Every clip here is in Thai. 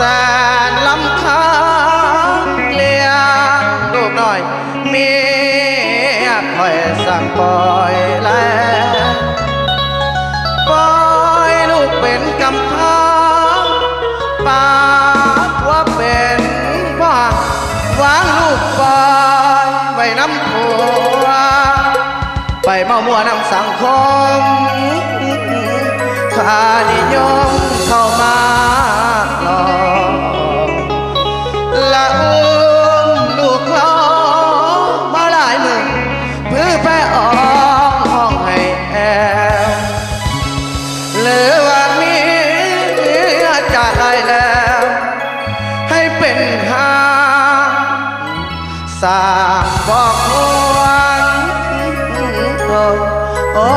แสนลำคาเลี้ยงลูกหน่อย มีคอยสั่งปล่อยแล้วปล่อยลูกเป็นกำพร้าปากว่าเป็นว่างวางลูกปล่อยไปน้ำผัวไปเมามัวน้ำสังคมขานิยม ได้แล้ว ให้เป็นหาสางบอกวันโอ้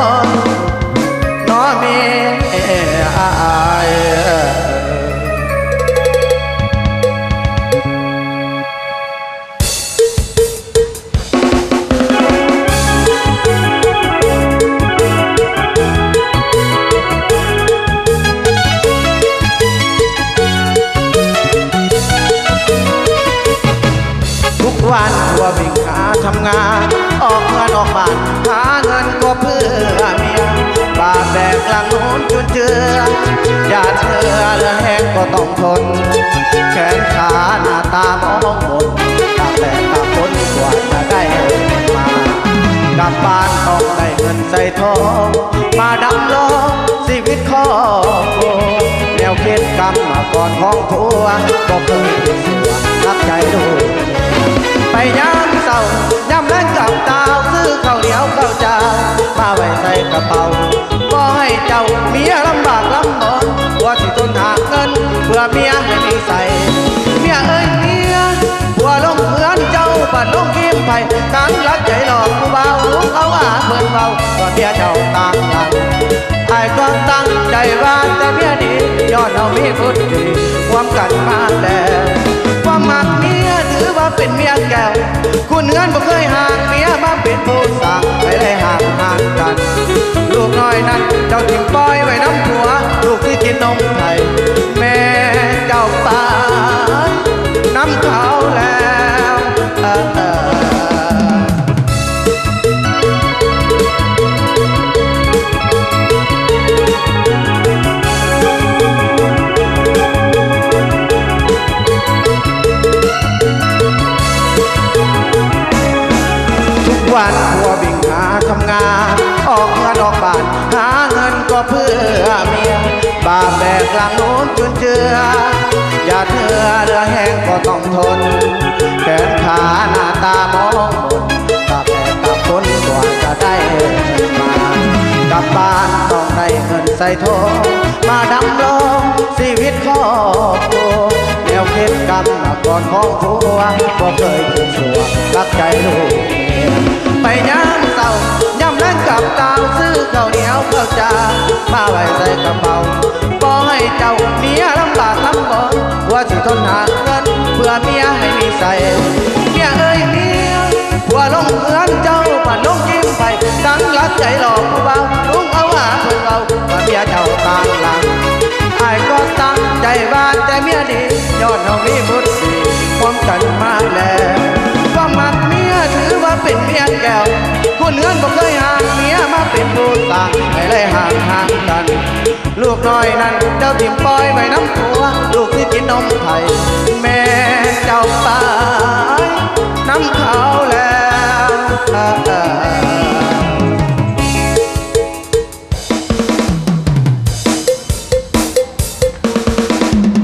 วันตัววิ่งหาทำงาน ออกเงินออกบ้านหาเงินก็เพื่อเมียบาแบกหลังโน้นจนเจือญาติเธอเหลือแห้งก็ต้องทน แขนขาหน้าตามองบนตาแบกตาคนกว่าจะได้มากลับบ้านต้องได้เงินใส่ทอง มาดำลงชีวิตครอบครัวแนวคิดกรรมมาก่อนของทัวก็เคยเป็นเสือรักใจลูก ไปย้ำเศร้าย้ำแรงกับตาวซื้อข้าวเหนียวข้าวเจ้ามาไว้ใส่กระเป๋าก็ให้เจ้าเมียลำบากลำบนว่าที่ทนหาเงินเพื่อเมียให้มีใส่เมียเอ้ยเมียผัวลงเหมือนเจ้าปัดลงกิมไผ่การรักใจหลอกผู้เบาเอาอาเปิดเบาก็เมียเจ้าต่ามหลังไอ้ก็ตั้งใจว่าจะเมียดีย้อนเอามีบุญดีความกันมาแล้ คุณเงินบ่เคยห่างเมียมาเป็นผู้สั่งไปเลยห่างห่างกัน ลูกน้อยนั้นเจ้าทิ้งปล่อยไว้น้ำหัว ลูกที่กินนมไทย งา ออกเงินออกบ้านหาเงินก็เพื่อเมียบาแบกหลังโน้นจนเจือ อย่าเถื่อเรือแห้งก็ต้องทน แขนขาหน้าตามองบนตาแบกตาคนกว่าจะได้มา กลับบ้านต้องได้เงินใส่ทองมาดำรงชีวิตครอบครัวแนวคิดกรรมก่อนของผัวก็เคยถูกสัวรักใจลูกเมียไปย้ำ กระเป๋าบ่ให้เจ้าเมียลำบากลำบนว่าสิทนหาเงินเพื่อเมียให้มีใส่เมียเอ้ยเมียผัวลงเงินเจ้าปัดลงยิ้มไปตั้งรักใจหลอกผู้เบาลุงเอาหาเพื่อนเราว่าเมียเจ้าต่างหลังไอ้ก็ตั้งใจว่าแต่เมียดียอดเอามีบุตรดีความกันมาแล้วว่ามักเมียถือว่าเป็นเมียแก้วคุณเงินบ่เคยห่างเมียมาเป็นผู้ต่างไม่เลยห่างห่างกัน ลูกน้อยนั้นเจ้าติ่มปล่อยไว้น้ำตัวลูกที่กินนมไผ่แม่เจ้าปายน้ำขาวแล้ว